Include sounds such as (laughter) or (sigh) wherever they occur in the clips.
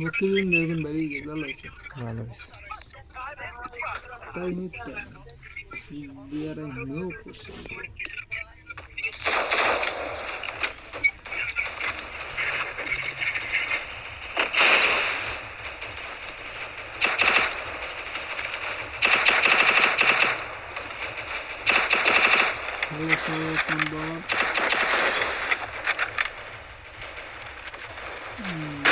মুক্তিদিন দেখবেন বাড়ি গিয়ে ভালো হয়েছে ভালো হয়েছে তাই নিচ্ছে beer no question Hello, hello, সম্ভব ভাই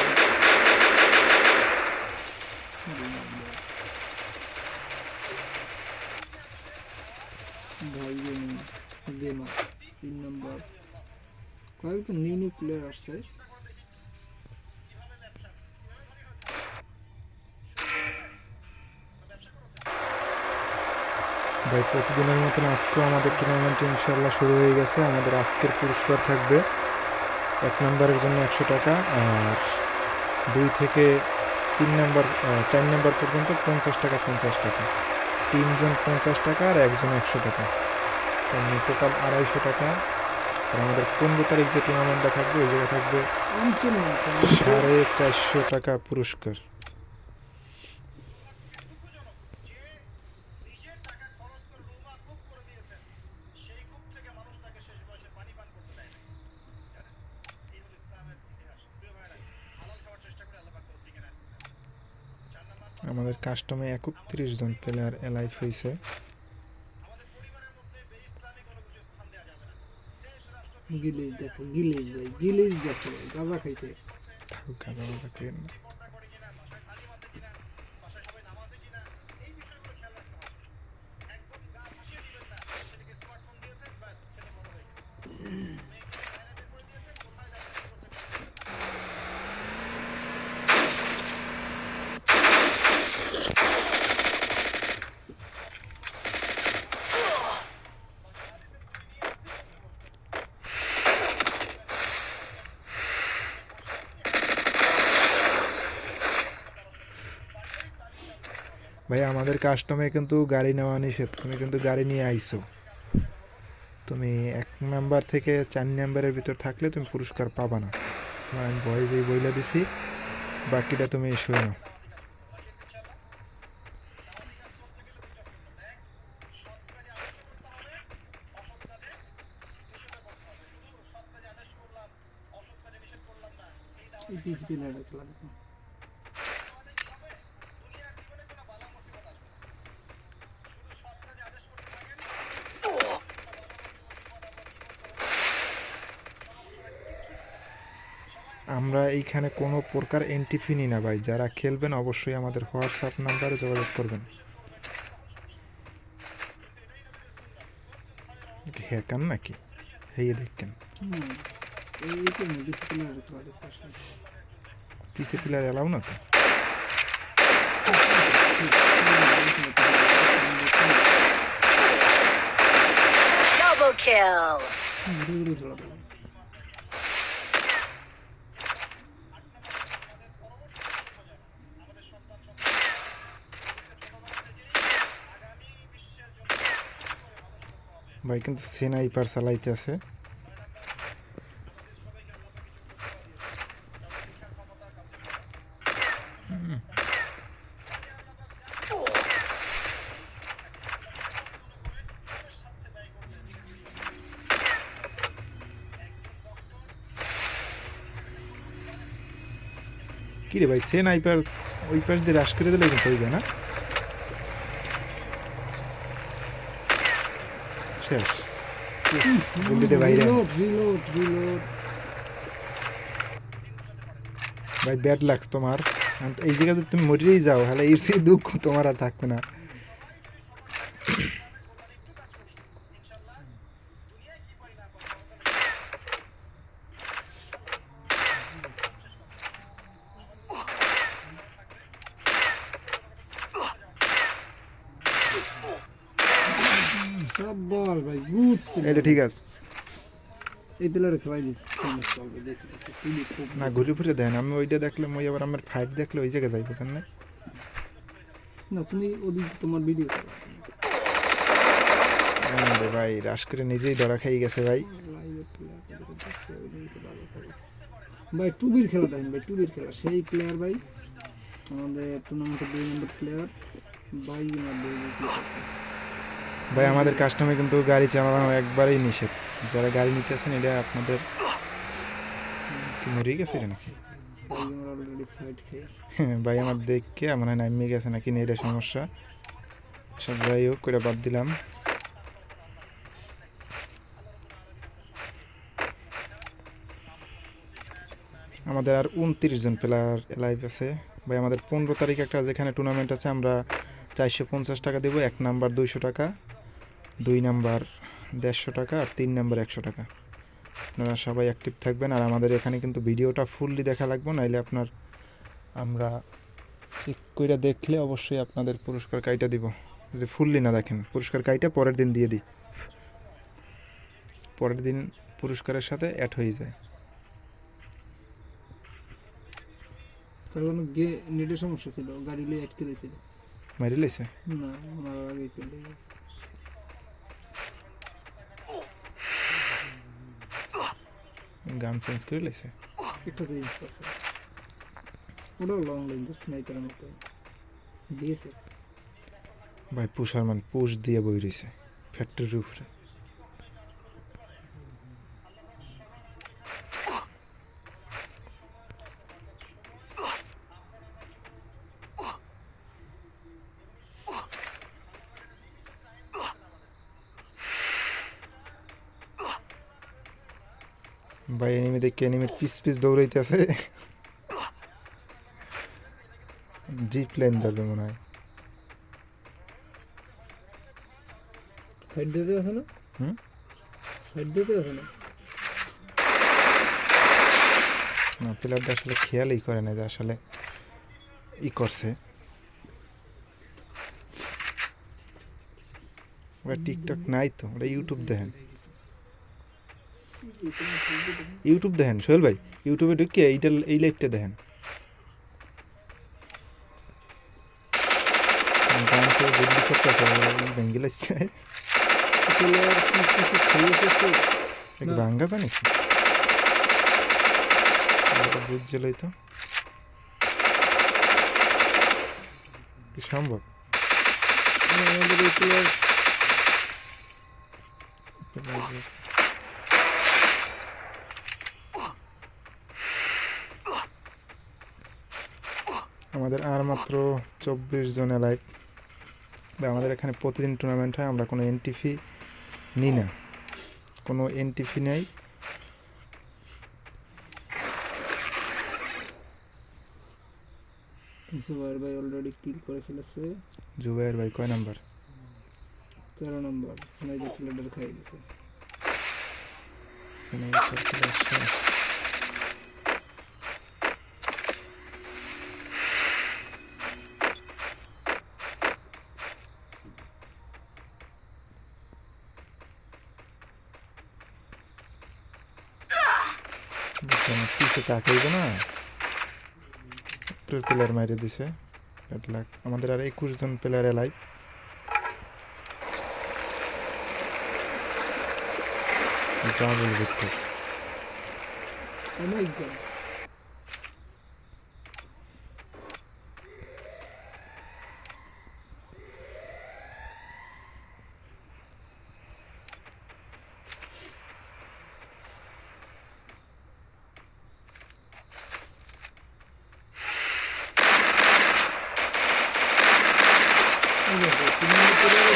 Player ভাই, প্রতিদিনের মতন আজকেও আমাদের টুর্নামেন্ট ইনশাল্লাহ শুরু হয়ে গেছে। আমাদের আজকের পুরস্কার থাকবে এক নম্বরের জন্য একশো টাকা আর দুই থেকে তিন নম্বর চার নম্বর পর্যন্ত পঞ্চাশ টাকা পঞ্চাশ টাকা। তিনজন পঞ্চাশ টাকা আর একজন একশো টাকা। টোটাল আড়াইশো টাকা। আমাদের পনেরো তারিখ যে টুর্নামেন্টটা থাকবে, ওই জায়গায় থাকবে সাড়ে চারশো টাকা পুরস্কার। আমাদের কাস্টমে একত্রিশ জন প্লেয়ার এলাইভ হয়েছে গিলিস দেখো গিলিস ভাই গিলিস দেখো গাঁজা খাইছে। গাঁজা বাজা ভাই আমাদের কাস্টমে কিন্তু গাড়ি নেওয়া নিষেধ। তুমি কিন্তু গাড়ি নিয়ে আইছো তুমি এক নাম্বার থেকে চার নাম্বারের ভিতর থাকলে তুমি পুরস্কার পাবা না। তোমার আমি ভয় যেই বইলা দিছি, বাকিটা তুমি প্লেয়ার খেলা দেখো আমরা এইখানে কোনো প্রকার এন্ট্রি ফি না ভাই। যারা খেলবেন অবশ্যই আমাদের হোয়াটসঅ্যাপ নাম্বারে যোগাযোগ করবেন। হ্যাকার নাকি? হেয়ে দেখেন। পিসি প্লেয়ার এলাও না তো? Double kill. ঘুরে ঘুরে খেলা দেখো ভাই, কিন্তু সেনাইপার চালাইতে আছে। কি রে ভাই সেনাইপার ওই পাশ দিয়ে রাশ করে দিলে কিন্তু হয়ে যায় না? শেষ গুলিতে বাইরে। ভাই ব্যাড লাগস তোমার। এই জায়গায় যদি তুমি মরেই যাও তাহলে এর সেই দুঃখ তোমার আর থাকবে না সব বল ভাই গুড এটা ঠিক আছে। এই দিস না ঘুরে ফিরে দেন আমি ওইটা দেখলে মই আবার আমার ফাইট দেখলে ওই জায়গায় যাই বুঝেন না না তুমি ওদিক তোমার ভিডিও ভাই রাশ করে নিজেই ধরা খাই গেছে ভাই। ভাই টুবির খেলা দেখেন ভাই টুবির খেলা। সেই প্লেয়ার ভাই আমাদের টুর্নামেন্টের দুই নম্বর প্লেয়ার দুই ভাই, আমাদের কাস্টমে কিন্তু গাড়ি চালানো একবারেই নিষেধ। যারা গাড়ি নিতে নিতেছেন এটা আপনাদের মরে গেছে নাকি? (laughs) ভাই, আমার দেখকে আমার নামিয়ে গেছে নাকি না এটা সমস্যা। সব যাই হোক করে বাদ দিলাম। আমাদের আর উনত্রিশ জন প্লেয়ার লাইভ আছে। ভাই, আমাদের পনেরো তারিখ একটা যেখানে টুর্নামেন্ট আছে, আমরা চারশো পঞ্চাশ টাকা দেবো, এক নাম্বার দুইশো টাকা। দুই নাম্বার দেড়শো টাকা আর তিন নাম্বার একশো টাকা। আপনারা সবাই অ্যাক্টিভ থাকবেন আর আমাদের এখানে কিন্তু ভিডিওটা ফুললি দেখা লাগবে নাইলে আপনার আমরা চেক কইরা দেখলে অবশ্যই আপনাদের পুরস্কার কাইটা দিব। যদি ফুললি না দেখেন পুরস্কার কাইটা পরের দিন দিয়ে দিই। পরের দিন পুরস্কারের সাথে অ্যাড হয়ে যায়। কারণ গে নেটের সমস্যা ছিল গাড়ি লিয়ে মারি লাইছে? না আমার আগেই চলে গেছে। গান চেঞ্জ করে লাইছে একটা চেঞ্জ করছে ওটা লং রেঞ্জ স্নাইপারের মতো বিএসএস ভাই পুষার মান পুষ দিয়ে বই রইছে ফ্যাক্টরির উপরে ভাই এনিমি দেখে এনিমির পিস পিস দৌড়াইতে আছে জিপ লাইন ধরবে মনে হয়। ফাইট দিতে আছে না? হুম? ফাইট দিতে আছে না? না প্লেয়ারটা আসলে খেয়ালই করে না যে আসলে ই করছে। ওরা টিকটক নাই তো ওরা ইউটিউব দেখেন। ইউটিউব দেখেন সোহেল ভাই ইউটিউবে ঢুকে এইটা এই লাইভটা দেখেন। তো কি সম্ভব? আমাদের আমাদের আর মাত্র চব্বিশ জন লাইভ বা আমাদের এখানে প্রতিদিন টুর্নামেন্ট হয় আমরা কোনো এনটিফি নিই না। কোনো এনটিফি নেই। জুবাইর ভাই অলরেডি কিল করে ফেলেছে। জুবাইয়ের ভাই কয় নাম্বার? তেরো নম্বর স্নাইপার প্লেয়ার খাই দিছে। পিছে তাকাইবে না? প্লেয়ার মাইরে দিছে ব্যাড লাক আমাদের আর একুশ জন player live double victor oh my god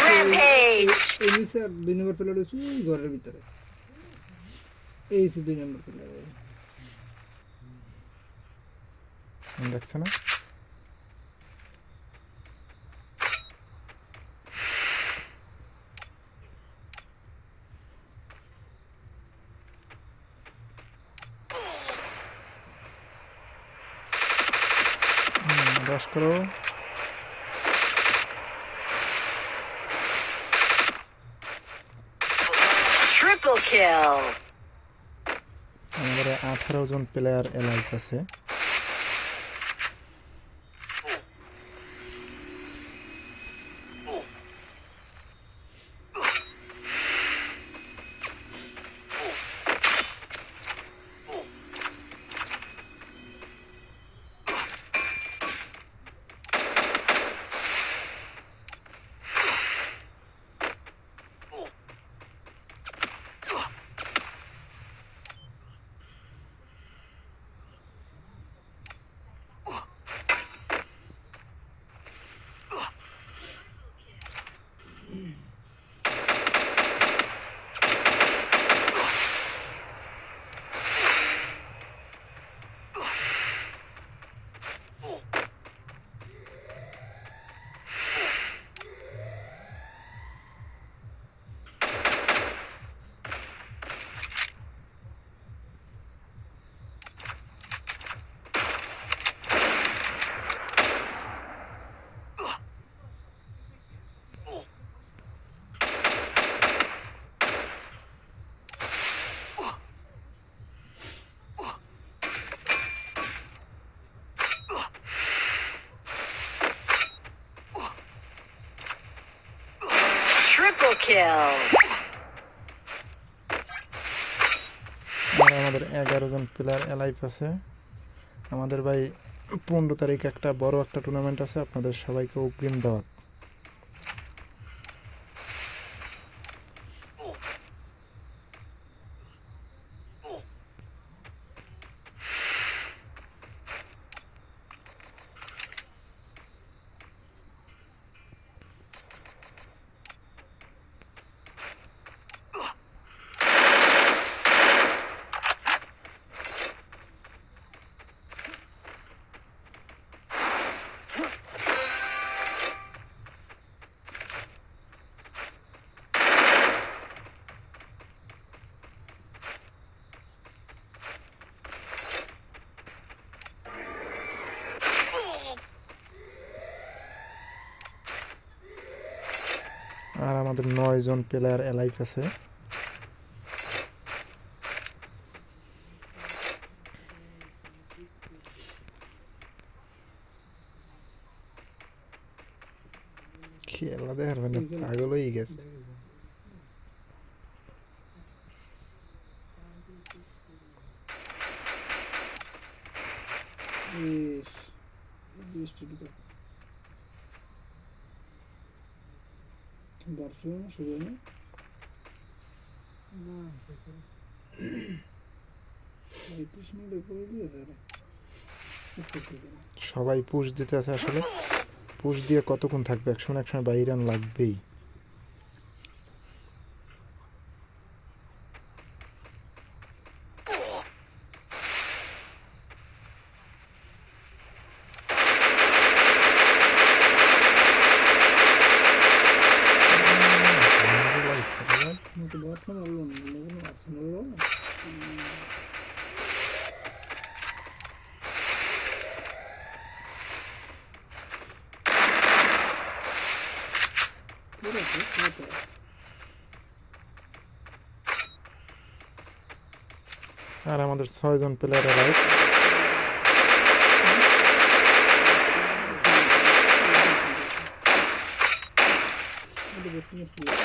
Rampage! এই নিচে আর দুই নম্বর প্লেয়ার হচ্ছে ওই ঘরের ভিতরে। এই হচ্ছে দুই নম্বর প্লেয়ার দেখছে না? করো। Triple kill! আমাদের আঠারো জন প্লেয়ার এলাইভ আছে আর আমাদের এগারো জন প্লেয়ার অ্যালাইভ আছে আমাদের ভাই পনেরো তারিখ একটা বড় একটা টুর্নামেন্ট আছে আপনাদের সবাইকে অগ্রিম দাওয়াত আর আমাদের নয় জন প্লেয়ার অ্যালাইভ আছে। খেলা দেখার মানে পাগল বার্সেলোনা শুধু না না পঁয়ত্রিশ মিনিট উপরে দিয়েছে আরে সবাই পুশ দিতে আছে আসলে পুশ দিয়ে কতক্ষণ থাকবে একসময় একসময় বাইরে রান লাগবেই মতো বার্সেলোনা মারলো না কোনো আর্সেনাল না ঠিক আছে কত আর আমাদের ছয়জন প্লেয়ার অ্যালাইভ Thank বত্রিশ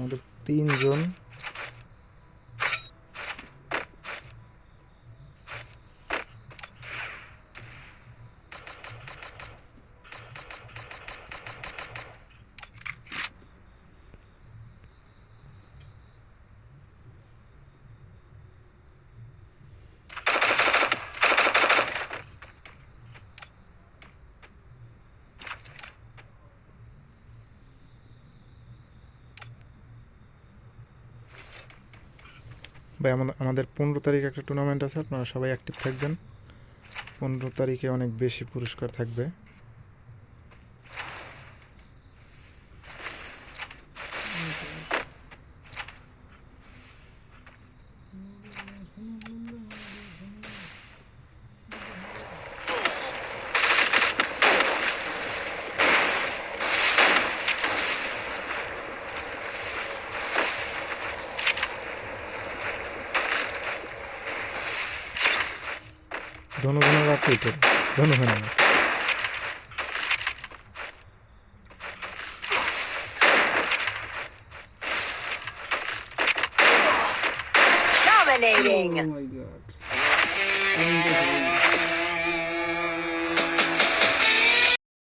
আমাদের তিনজন ভাই, আমাদের পনেরো তারিখ একটা টুর্নামেন্ট আছে, আপনারা সবাই অ্যাক্টিভ থাকবেন। পনেরো তারিখে অনেক বেশি পুরস্কার থাকবে। Twitter. Nos vemos de nuevo.